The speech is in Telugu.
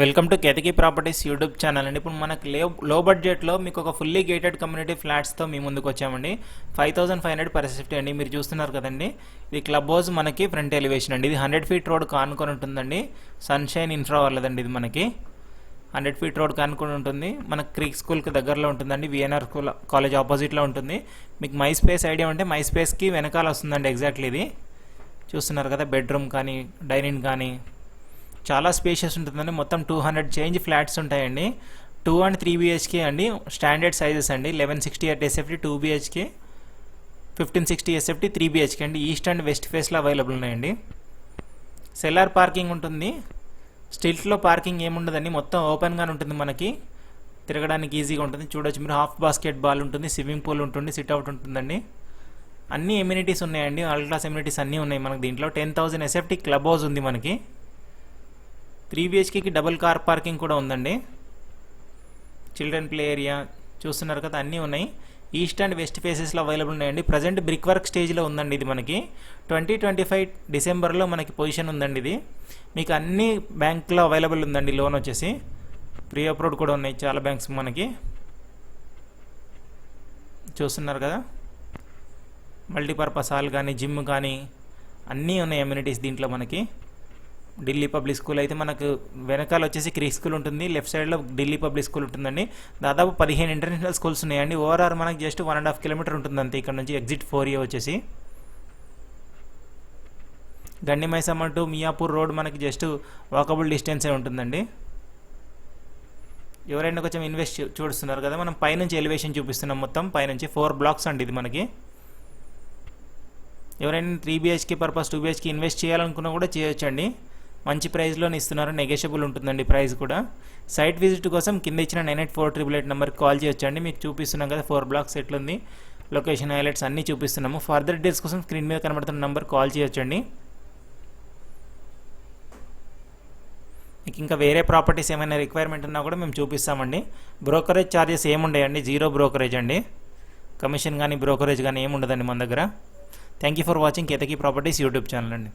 Welcome to Ketaki properties YouTube channel అండి. ఇప్పుడు మనకి లో లో బడ్జెట్లో మీకు ఒక ఫుల్లీ గేటెడ్ కమ్యూనిటీ ఫ్లాట్స్తో మీ ముందుకు వచ్చామండి. Five thousand five hundred per SFT అండి. మీరు చూస్తున్నారు కదండి. ఇది క్లబ్ హౌస్ మనకి ఫ్రంట్ ఎలివేషన్ అండి. ఇది హండ్రెడ్ ఫీట్ రోడ్ కానుకొని ఉంటుందండి. సన్షైన్ ఇన్ఫ్రా వాళ్ళదండి ఇది మనకి. హండ్రెడ్ ఫీట్ రోడ్ కానుకొని ఉంటుంది. మనకి క్రీక్ స్కూల్కి దగ్గరలో ఉంటుందండి. విఎన్ఆర్ స్కూల్ కాలేజ్ ఆపోజిట్లో ఉంటుంది. మీకు మై స్పేస్ ఐడియా ఉంటే మై స్పేస్కి వెనకాల వస్తుందండి ఎగ్జాక్ట్లీ ఇది. చూస్తున్నారు కదా బెడ్రూమ్ కానీ డైనింగ్ కానీ చాలా స్పేషియస్ ఉంటుందండి. మొత్తం టూ హండ్రెడ్ చేంజ్ ఫ్లాట్స్ ఉంటాయండి. Two and. త్రీ బిహెచ్కే అండి. స్టాండర్డ్ సైజెస్ అండి eleven sixty eight SFT two BHK fifteen sixty SFT three BHK అండి. ఈస్ట్ అండ్ వెస్ట్ ఫేస్లో అవైలబుల్ ఉన్నాయండి. సెల్లార్ పార్కింగ్ ఉంటుంది. స్టిల్ట్లో పార్కింగ్ ఏముండదండి. మొత్తం ఓపెన్గానే ఉంటుంది మనకి. తిరగడానికి ఈజీగా ఉంటుంది. చూడొచ్చు మీరు. హాఫ్ బాస్కెట్ బాల్ ఉంటుంది. స్విమ్మింగ్ పూల్ ఉంటుంది. సిట్అవుట్ ఉంటుందండి. అన్ని ఎమ్యూనిటీస్ ఉన్నాయండి. ఆల్ క్లాస్ ఎమ్యూనిటీస్ అన్నీ ఉన్నాయి మనకి దీంట్లో. Ten thousand SFT club house ఉంది మనకి. త్రీ బిహెచ్కేకి డబుల్ కార్ పార్కింగ్ కూడా ఉందండి. చిల్డ్రన్ ప్లే ఏరియా చూస్తున్నారు కదా అన్నీ ఉన్నాయి. ఈస్ట్ అండ్ వెస్ట్ ఫేసెస్లో అవైలబుల్ ఉన్నాయండి. ప్రజెంట్ బ్రిక్ వర్క్ స్టేజ్లో ఉందండి ఇది మనకి. ట్వంటీ ట్వంటీ ఫైవ్ డిసెంబర్లో మనకి పొజిషన్ ఉందండి ఇది. మీకు అన్ని బ్యాంక్లో అవైలబుల్ ఉందండి లోన్ వచ్చేసి. ప్రీ అప్రూవ్డ్ కూడా ఉన్నాయి చాలా బ్యాంక్స్ మనకి. చూస్తున్నారు కదా. మల్టీపర్పస్ హాల్ కానీ జిమ్ కానీ అన్నీ ఉన్నాయి అమ్యూనిటీస్ దీంట్లో మనకి. ఢిల్లీ పబ్లిక్ స్కూల్ అయితే మనకు వెనకాల వచ్చేసి క్రీక్ స్కూల్ ఉంటుంది. లెఫ్ట్ సైడ్లో ఢిల్లీ పబ్లిక్ స్కూల్ ఉంటుందండి. దాదాపు పదిహేను ఇంటర్నేషనల్ స్కూల్స్ ఉన్నాయండి. ఓవరాల్ మనకు just one and half kilometre ఉంటుంది అంతే ఇక్కడ నుంచి ఎగ్జిట్ ఫోర్ ఏ వచ్చేసి. గండిమైసమ్మ టు మియాపూర్ రోడ్ మనకి జస్ట్ వాకబుల్ డిస్టెన్సే ఉంటుందండి. ఎవరైనా కొంచెం ఇన్వెస్ట్ చూస్తున్నారు కదా మనం పైనుంచి ఎలివేషన్ చూపిస్తున్నాం మొత్తం. పైనుంచి ఫోర్ బ్లాక్స్ అండి ఇది మనకి. ఎవరైనా three BHK purpose two BHK invest చేయాలనుకున్నా కూడా చేయొచ్చండి. మంచి ప్రైస్లోనే ఇస్తున్నారు. నెగోషియబుల్ ఉంటుందండి ప్రైస్ కూడా. సైట్ విజిట్ కోసం కింద ఇచ్చిన nine eight four triple eight నెంబర్కి కాల్ చేయొచ్చండి. మీకు చూపిస్తున్నాం కదా ఫోర్ బ్లాక్స్ ఎట్లుంది. లొకేషన్ హైలైట్స్ అన్నీ చూపిస్తున్నాము. ఫర్దర్ డీటెయిల్స్ కోసం స్క్రీన్ మీద కనబడుతున్న నెంబర్ కాల్ చేయొచ్చండి. మీకు ఇంకా వేరే ప్రాపర్టీస్ ఏమైనా రిక్వైర్మెంట్ ఉన్నా కూడా మేము చూపిస్తామండి. బ్రోకరేజ్ ఛార్జెస్ ఏముండయండి? జీరో బ్రోకరేజ్ అండి. కమిషన్ కానీ బ్రోకరేజ్ కానీ ఏముండదండి మన దగ్గర. Thank you for watching Ketaki properties YouTube channel అండి.